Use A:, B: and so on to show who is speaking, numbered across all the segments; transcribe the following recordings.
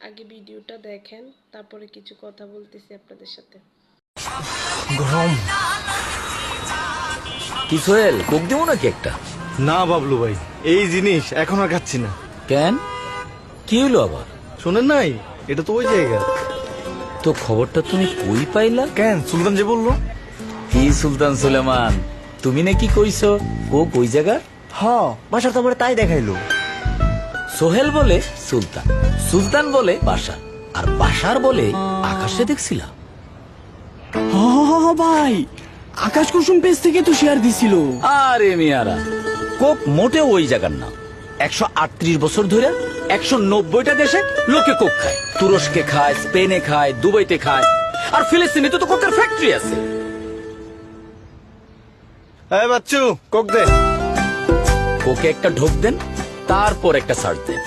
A: আগে ভিডিওটা দেখেন তারপরে কিছু কথা বলতেছি আপনাদের সাথে।
B: গরম।
C: কি সোহেল কোক দেবো নাকি একটা?
B: না বাবলু ভাই এই জিনিস এখন আর খাচ্ছি না।
C: কেন? কি হলো আবার?
B: শোনেন নাই এটা তো ওই জায়গা।
C: তো খবরটা তুমি কই পাইলা?
B: কেন সুলতান যে বলল?
C: কি সুলতান সুলেমান তুমি নাকি কইছো ও কই জায়গা
D: হ বাসার তো আমার তাই দেখাইলো।
C: সোহেল বলে সুলতান সুলতান বলে বাসার আর বাসার বলে আকাশে দেখছিলাম।
D: হ হ, হ, হ, ভাই আকাশ কুসুম পেজ থেকে তো শেয়ার দিছিল।
C: আরে মিয়ারা কোক মোটে ওই জায়গার না। একশো আটত্রিশ বছর ধরে একশো নব্বইটা দেশে লোকে কোক খায়। তুরস্কে খায় স্পেনে খায় দুবাইতে খায় আর ফিলিস্তিনে তো তো কোকের ফ্যাক্টরি আছে।
B: হ্যাঁ বাচ্চু কোক দে।
C: কোকে একটা ঢোক দেন। তারপর একটা সার্চ দিন।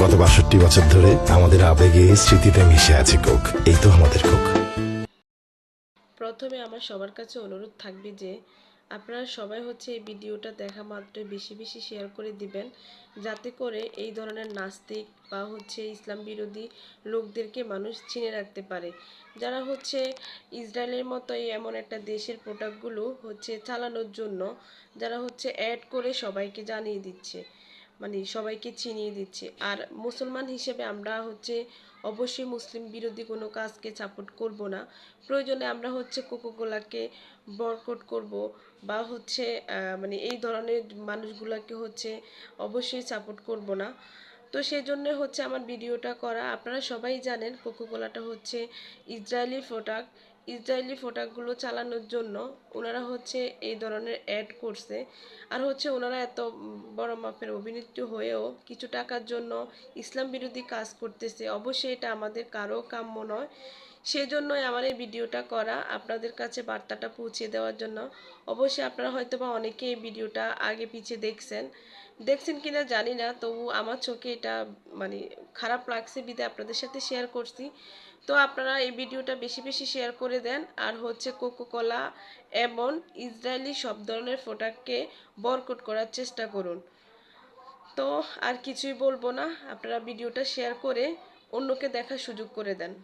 E: গত বাষট্টি বছর ধরে আমাদের আবেগে স্মৃতিতে মিশে আছে কোক। এই তো আমাদের কোক।
A: প্রথমে আমার সবার কাছে অনুরোধ থাকবে যে আপনারা সবাই হচ্ছে এই ভিডিওটা দেখা মাত্রই বেশি বেশি শেয়ার করে দিবেন, যাতে করে এই ধরনের নাস্তিক বা হচ্ছে ইসলাম বিরোধী লোকদেরকে মানুষ চিনে রাখতে পারে। যারা হচ্ছে ইসরায়েলের মতো এমন একটা দেশের প্রোডাক্টগুলো হচ্ছে চালানোর জন্য, যারা হচ্ছে অ্যাড করে সবাইকে জানিয়ে দিচ্ছে। মানে সবাইকে চিনিয়ে দিচ্ছে। আর মুসলমান হিসেবে আমরা হচ্ছে অবশ্যই মুসলিম বিরোধী কোনো কাজকে সাপোর্ট করব না। প্রয়োজনে আমরা হচ্ছে কোকোকোলাকে বরকট করব বা হচ্ছে মানে এই ধরনের মানুষগুলোকে হচ্ছে অবশ্যই সাপোর্ট করব না। তো সেই জন্য হচ্ছে আমার ভিডিওটা করা। আপনারা সবাই জানেন কোকোকোলাটা হচ্ছে ইসরায়েলি প্রোডাক্ট ইসরায়েলি প্রোডাক্টগুলো চালানোর জন্য ওনারা হচ্ছে এই ধরনের অ্যাড করছে। আর হচ্ছে ওনারা এত বড় মাপের অভিনেত্রী হয়েও কিছু টাকার জন্য ইসলাম বিরোধী কাজ করতেছে। অবশ্যই এটা আমাদের কারও কাম্য নয়। সেজন্যই আমার এই ভিডিওটা করা। আপনাদের কাছে বার্তাটা পৌঁছে দেওয়ার জন্য। অবশ্যই আপনারা হয়তো বা অনেকে এই ভিডিওটা আগে পিছিয়ে দেখছেন। দেখছেন কিনা জানি না, তবু আমার চোখে এটা মানে খারাপ লাগছে বিদে আপনাদের সাথে শেয়ার করছি। তো আপনারা এই ভিডিওটা বেশি বেশি শেয়ার করে দেন। আর হচ্ছে কোকোকোলা এবং ইসরায়েলি সব ধরনের প্রোডাক্টকে বরকট করার চেষ্টা করুন। তো আর কিছুই বলব না, আপনারা ভিডিওটা শেয়ার করে অন্যকে দেখার সুযোগ করে দেন।